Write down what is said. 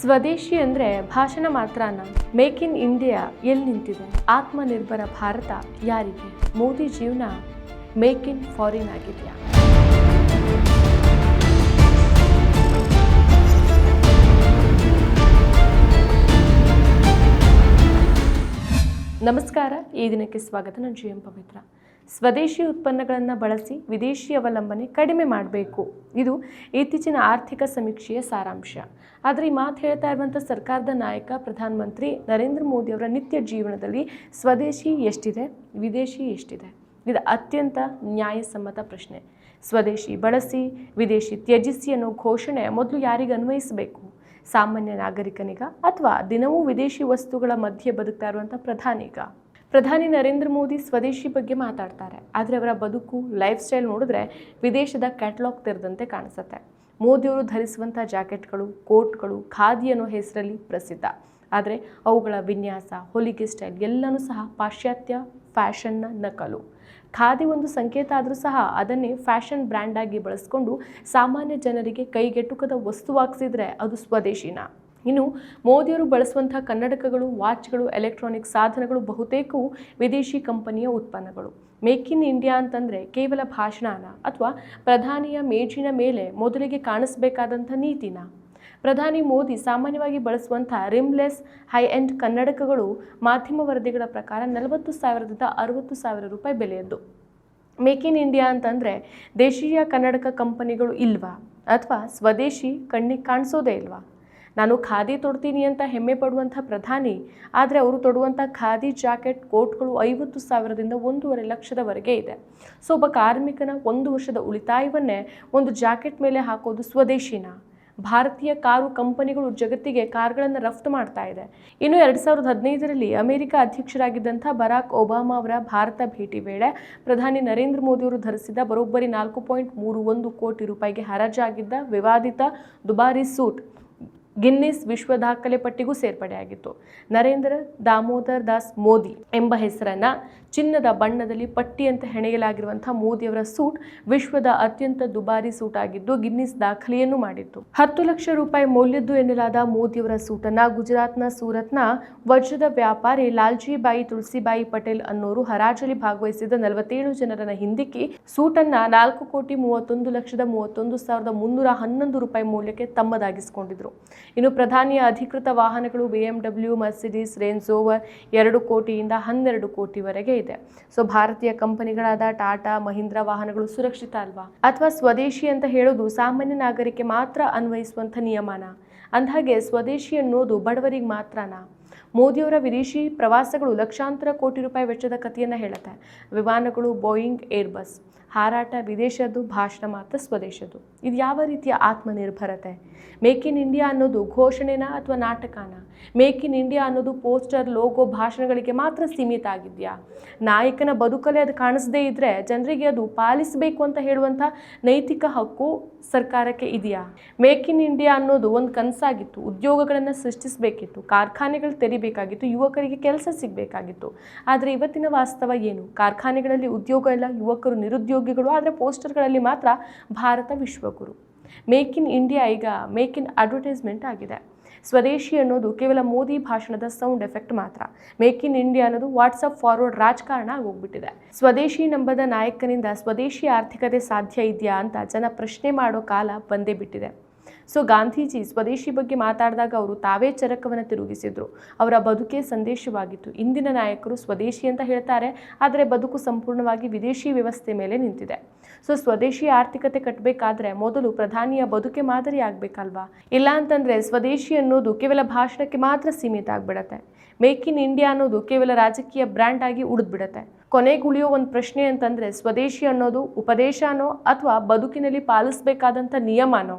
ಸ್ವದೇಶಿ ಅಂದರೆ ಭಾಷಣ ಮಾತ್ರನ? ಮೇಕ್ ಇನ್ ಇಂಡಿಯಾ ಎಲ್ಲಿ ನಿಂತಿದೆ? ಆತ್ಮನಿರ್ಭರ ಭಾರತ ಯಾರಿಗೆ? ಮೋದಿ ಜೀವನ ಮೇಕ್ ಇನ್ ಫಾರಿನ್ ಆಗಿದೆಯಾ? ನಮಸ್ಕಾರ, ಈ ದಿನಕ್ಕೆ ಸ್ವಾಗತ. ನಾನು ಜಿ ಎಂ ಪವಿತ್ರ. ಸ್ವದೇಶಿ ಉತ್ಪನ್ನಗಳನ್ನು ಬಳಸಿ ವಿದೇಶಿ ಅವಲಂಬನೆ ಕಡಿಮೆ ಮಾಡಬೇಕು. ಇದು ಇತ್ತೀಚಿನ ಆರ್ಥಿಕ ಸಮೀಕ್ಷೆಯ ಸಾರಾಂಶ. ಆದರೆ ಈ ಮಾತು ಹೇಳ್ತಾ ಇರುವಂಥ ಸರ್ಕಾರದ ನಾಯಕ ಪ್ರಧಾನಮಂತ್ರಿ ನರೇಂದ್ರ ಮೋದಿ ಅವರ ನಿತ್ಯ ಜೀವನದಲ್ಲಿ ಸ್ವದೇಶಿ ಎಷ್ಟಿದೆ? ವಿದೇಶಿ ಎಷ್ಟಿದೆ? ಇದು ಅತ್ಯಂತ ನ್ಯಾಯಸಮ್ಮತ ಪ್ರಶ್ನೆ. ಸ್ವದೇಶಿ ಬಳಸಿ, ವಿದೇಶಿ ತ್ಯಜಿಸಿ ಅನ್ನೋ ಘೋಷಣೆ ಮೊದಲು ಯಾರಿಗೆ ಅನ್ವಯಿಸಬೇಕು? ಸಾಮಾನ್ಯ ನಾಗರಿಕನಿಗ ಅಥವಾ ದಿನವೂ ವಿದೇಶಿ ವಸ್ತುಗಳ ಮಧ್ಯೆ ಬದುಕ್ತಾ ಇರುವಂಥ ಪ್ರಧಾನಿಗ? ಪ್ರಧಾನಿ ನರೇಂದ್ರ ಮೋದಿ ಸ್ವದೇಶಿ ಬಗ್ಗೆ ಮಾತಾಡ್ತಾರೆ. ಆದರೆ ಅವರ ಬದುಕು ಲೈಫ್ ಸ್ಟೈಲ್ ನೋಡಿದ್ರೆ ವಿದೇಶದ ಕ್ಯಾಟ್ಲಾಗ್ ತೆರೆದಂತೆ ಕಾಣಿಸುತ್ತೆ. ಮೋದಿಯವರು ಧರಿಸುವಂಥ ಜಾಕೆಟ್ಗಳು, ಕೋಟ್ಗಳು, ಖಾದಿ ಅನ್ನೋ ಹೆಸರಲ್ಲಿ ಪ್ರಸಿದ್ಧ. ಆದರೆ ಅವುಗಳ ವಿನ್ಯಾಸ ಹೊಲಿಗೆ ಸ್ಟೈಲ್ ಎಲ್ಲನೂ ಸಹ ಪಾಶ್ಚಾತ್ಯ ಫ್ಯಾಷನ್ನ ನಕಲು. ಖಾದಿ ಒಂದು ಸಂಕೇತ ಆದರೂ ಸಹ ಅದನ್ನೇ ಫ್ಯಾಷನ್ ಬ್ರ್ಯಾಂಡ್ ಆಗಿ ಬಳಸ್ಕೊಂಡು ಸಾಮಾನ್ಯ ಜನರಿಗೆ ಕೈಗೆಟುಕದ ವಸ್ತುವಾಗಿಸಿದ್ರೆ ಅದು ಸ್ವದೇಶಿನ? ಇನ್ನು ಮೋದಿಯವರು ಬಳಸುವಂತಹ ಕನ್ನಡಕಗಳು, ವಾಚ್ಗಳು, ಎಲೆಕ್ಟ್ರಾನಿಕ್ ಸಾಧನಗಳು ಬಹುತೇಕವು ವಿದೇಶಿ ಕಂಪನಿಯ ಉತ್ಪನ್ನಗಳು. ಮೇಕ್ ಇನ್ ಇಂಡಿಯಾ ಅಂತಂದರೆ ಕೇವಲ ಭಾಷಣನ ಅಥವಾ ಪ್ರಧಾನಿಯ ಮೇಜಿನ ಮೇಲೆ ಮೊದಲಿಗೆ ಕಾಣಿಸಬೇಕಾದಂಥ ನೀತಿನ. ಪ್ರಧಾನಿ ಮೋದಿ ಸಾಮಾನ್ಯವಾಗಿ ಬಳಸುವಂಥ ರಿಮ್ಲೆಸ್ ಹೈ ಎಂಡ್ ಕನ್ನಡಕಗಳು ಮಾಧ್ಯಮ ವರದಿಗಳ ಪ್ರಕಾರ ನಲವತ್ತು ಸಾವಿರದಿಂದ ಅರವತ್ತು ಸಾವಿರ ರೂಪಾಯಿ ಬೆಲೆಯದ್ದು. ಮೇಕ್ ಇನ್ ಇಂಡಿಯಾ ಅಂತಂದರೆ ದೇಶೀಯ ಕನ್ನಡಕ ಕಂಪನಿಗಳು ಇಲ್ವಾ? ಅಥವಾ ಸ್ವದೇಶಿ ಕಣ್ಣಿಗೆ ಕಾಣಿಸೋದೇ ಇಲ್ವಾ? ನಾನು ಖಾದಿ ತೊಡ್ತೀನಿ ಅಂತ ಹೆಮ್ಮೆ ಪಡುವಂಥ ಪ್ರಧಾನಿ, ಆದರೆ ಅವರು ತೊಡುವಂಥ ಖಾದಿ ಜಾಕೆಟ್ ಕೋಟ್ಗಳು ಐವತ್ತು ಸಾವಿರದಿಂದ ಒಂದೂವರೆ ಲಕ್ಷದವರೆಗೆ ಇದೆ. ಸೊ ಒಬ್ಬ ಕಾರ್ಮಿಕನ ಒಂದು ವರ್ಷದ ಉಳಿತಾಯವನ್ನೇ ಒಂದು ಜಾಕೆಟ್ ಮೇಲೆ ಹಾಕೋದು ಸ್ವದೇಶಿನ? ಭಾರತೀಯ ಕಾರು ಕಂಪನಿಗಳು ಜಗತ್ತಿಗೆ ಕಾರ್ಗಳನ್ನು ರಫ್ತು ಮಾಡ್ತಾ ಇದೆ. ಇನ್ನು ಎರಡು ಸಾವಿರದ ಹದಿನೈದರಲ್ಲಿ ಅಮೆರಿಕ ಅಧ್ಯಕ್ಷರಾಗಿದ್ದಂಥ ಬರಾಕ್ ಒಬಾಮಾ ಅವರ ಭಾರತ ಭೇಟಿ ವೇಳೆ ಪ್ರಧಾನಿ ನರೇಂದ್ರ ಮೋದಿಯವರು ಧರಿಸಿದ ಬರೋಬ್ಬರಿ ನಾಲ್ಕು ಪಾಯಿಂಟ್ ಮೂರು ಒಂದು ಕೋಟಿ ರೂಪಾಯಿಗೆ ಹರಾಜಾಗಿದ್ದ ವಿವಾದಿತ ದುಬಾರಿ ಸೂಟ್. ಗಿನ್ನಿಸ್ ವಿಶ್ವ ದಾಖಲೆ ಪಟ್ಟಿಗೂ ಸೇರ್ಪಡೆಯಾಗಿತ್ತು. ನರೇಂದ್ರ ದಾಮೋದರ್ ದಾಸ್ ಮೋದಿ ಎಂಬ ಹೆಸರನ್ನ ಚಿನ್ನದ ಬಣ್ಣದಲ್ಲಿ ಪಟ್ಟಿಯಂತೆ ಹೆಣೆಯಲಾಗಿರುವಂತಹ ಮೋದಿಯವರ ಸೂಟ್ ವಿಶ್ವದ ಅತ್ಯಂತ ದುಬಾರಿ ಸೂಟ್ ಆಗಿದ್ದು ಗಿನ್ನಿಸ್ ದಾಖಲೆಯನ್ನು ಮಾಡಿತ್ತು. ಹತ್ತು ಲಕ್ಷ ರೂಪಾಯಿ ಮೌಲ್ಯದ್ದು ಎನ್ನಲಾದ ಮೋದಿಯವರ ಸೂಟನ್ನ ಗುಜರಾತ್ನ ಸೂರತ್ನ ವಜ್ರದ ವ್ಯಾಪಾರಿ ಲಾಲ್ಜಿಬಾಯಿ ತುಳಸಿಬಾಯಿ ಪಟೇಲ್ ಅನ್ನೋರು ಹರಾಜಲ್ಲಿ ಭಾಗವಹಿಸಿದ ನಲವತ್ತೇಳು ಜನರನ್ನ ಹಿಂದಿಕ್ಕಿ ಸೂಟನ್ನ ನಾಲ್ಕು ಕೋಟಿ ಮೂವತ್ತೊಂದು ಲಕ್ಷದ ಮೂವತ್ತೊಂದು ಸಾವಿರದ ಮುನ್ನೂರ ಹನ್ನೊಂದು ರೂಪಾಯಿ ಮೌಲ್ಯಕ್ಕೆ ತಮ್ಮದಾಗಿಸಿಕೊಂಡಿದ್ರು. ಇನ್ನು ಪ್ರಧಾನಿಯ ಅಧಿಕೃತ ವಾಹನಗಳು B M W Mercedes, range ಎರಡು ಕೋಟಿಯಿಂದ ಹನ್ನೆರಡು ಕೋಟಿವರೆಗೆ ಇದೆ. ಸೊ, ಭಾರತೀಯ ಕಂಪನಿಗಳಾದ ಟಾಟಾ, ಮಹೀಂದ್ರ ವಾಹನಗಳು ಸುರಕ್ಷಿತ ಅಲ್ವಾ? ಅಥವಾ ಸ್ವದೇಶಿ ಅಂತ ಹೇಳೋದು ಸಾಮಾನ್ಯ ನಾಗರಿಕೆ ಮಾತ್ರ ಅನ್ವಯಿಸುವಂಥ ನಿಯಮನ? ಅಂದಹಾಗೆ ಸ್ವದೇಶಿ ಅನ್ನೋದು ಬಡವರಿಗೆ ಮಾತ್ರನಾ? ಮೋದಿಯವರ ವಿದೇಶಿ ಪ್ರವಾಸಗಳು ಲಕ್ಷಾಂತರ ಕೋಟಿ ರೂಪಾಯಿ ವೆಚ್ಚದ ಕಥೆಯನ್ನು ಹೇಳುತ್ತೆ. ವಿಮಾನಗಳು, ಬೋಯಿಂಗ್, ಏರ್ಬಸ್. ಹಾರಾಟ ವಿದೇಶದ್ದು, ಭಾಷಣ ಮಾತ್ರ ಸ್ವದೇಶದ್ದು. ಇದು ಯಾವ ರೀತಿಯ ಆತ್ಮನಿರ್ಭರತೆ? ಮೇಕ್ ಇನ್ ಇಂಡಿಯಾ ಅನ್ನೋದು ಘೋಷಣೆನ ಅಥವಾ ನಾಟಕನ? ಮೇಕ್ ಇನ್ ಇಂಡಿಯಾ ಅನ್ನೋದು ಪೋಸ್ಟರ್, ಲೋಗೋ, ಭಾಷಣಗಳಿಗೆ ಮಾತ್ರ ಸೀಮಿತ ಆಗಿದೆಯಾ? ನಾಯಕನ ಬದುಕಲ್ಲೇ ಅದು ಕಾಣಿಸದೇ ಇದ್ದರೆ ಜನರಿಗೆ ಅದು ಪಾಲಿಸಬೇಕು ಅಂತ ಹೇಳುವಂಥ ನೈತಿಕ ಹಕ್ಕು ಸರ್ಕಾರಕ್ಕೆ ಇದೆಯಾ? ಮೇಕ್ ಇನ್ ಇಂಡಿಯಾ ಅನ್ನೋದು ಒಂದು ಕನಸಾಗಿತ್ತು, ಉದ್ಯೋಗಗಳನ್ನು ಸೃಷ್ಟಿಸಬೇಕಿತ್ತು, ಕಾರ್ಖಾನೆಗಳು ತೆರಿಬೇಕಾಗಿತ್ತು, ಯುವಕರಿಗೆ ಕೆಲಸ ಸಿಗಬೇಕಾಗಿತ್ತು. ಆದರೆ ಇವತ್ತಿನ ವಾಸ್ತವ ಏನು? ಕಾರ್ಖಾನೆಗಳಲ್ಲಿ ಉದ್ಯೋಗ ಇಲ್ಲ, ಯುವಕರು ನಿರುದ್ಯೋಗಿಗಳು, ಆದರೆ ಪೋಸ್ಟರ್ಗಳಲ್ಲಿ ಮಾತ್ರ ಭಾರತ ವಿಶ್ವಗುರು. ಮೇಕ್ ಇನ್ ಇಂಡಿಯಾ ಈಗ ಮೇಕ್ ಇನ್ ಅಡ್ವರ್ಟೈಸ್ಮೆಂಟ್ ಆಗಿದೆ. ಸ್ವದೇಶಿ ಅನ್ನೋದು ಕೇವಲ ಮೋದಿ ಭಾಷಣದ ಸೌಂಡ್ ಎಫೆಕ್ಟ್ ಮಾತ್ರ. ಮೇಕ್ ಇನ್ ಇಂಡಿಯಾ ಅನ್ನೋದು ವಾಟ್ಸಪ್ ಫಾರ್ವರ್ಡ್ ರಾಜಕಾರಣ ಆಗೋಗ್ಬಿಟ್ಟಿದೆ. ಸ್ವದೇಶಿ ನಂಬದ ನಾಯಕನಿಂದ ಸ್ವದೇಶಿ ಆರ್ಥಿಕತೆ ಸಾಧ್ಯ ಇದೆಯಾ ಅಂತ ಜನ ಪ್ರಶ್ನೆ ಮಾಡೋ ಕಾಲ ಬಂದೇ ಬಿಟ್ಟಿದೆ. ಸೊ ಗಾಂಧೀಜಿ ಸ್ವದೇಶಿ ಬಗ್ಗೆ ಮಾತಾಡಿದಾಗ ಅವರು ತಾವೇ ಚರಕವನ್ನು ತಿರುಗಿಸಿದ್ರು. ಅವರ ಬದುಕೇ ಸಂದೇಶವಾಗಿತ್ತು. ಇಂದಿನ ನಾಯಕರು ಸ್ವದೇಶಿ ಅಂತ ಹೇಳ್ತಾರೆ, ಆದರೆ ಬದುಕು ಸಂಪೂರ್ಣವಾಗಿ ವಿದೇಶಿ ವ್ಯವಸ್ಥೆ ಮೇಲೆ ನಿಂತಿದೆ. ಸೊ ಸ್ವದೇಶಿ ಆರ್ಥಿಕತೆ ಕಟ್ಟಬೇಕಾದ್ರೆ ಮೊದಲು ಪ್ರಧಾನಿಯ ಬದುಕೆ ಮಾದರಿ ಆಗಬೇಕಲ್ವಾ? ಇಲ್ಲ ಅಂತಂದರೆ ಸ್ವದೇಶಿ ಅನ್ನೋದು ಕೇವಲ ಭಾಷಣಕ್ಕೆ ಮಾತ್ರ ಸೀಮಿತ ಆಗಿಬಿಡತ್ತೆ. ಮೇಕ್ ಇನ್ ಇಂಡಿಯಾ ಅನ್ನೋದು ಕೇವಲ ರಾಜಕೀಯ ಬ್ರ್ಯಾಂಡ್ ಆಗಿ ಉಳಿದ್ಬಿಡತ್ತೆ. ಕೊನೆಗುಳಿಯೋ ಒಂದು ಪ್ರಶ್ನೆ ಅಂತಂದರೆ ಸ್ವದೇಶಿ ಅನ್ನೋದು ಉಪದೇಶನೋ ಅಥವಾ ಬದುಕಿನಲ್ಲಿ ಪಾಲಿಸಬೇಕಾದಂಥ ನಿಯಮನೋ?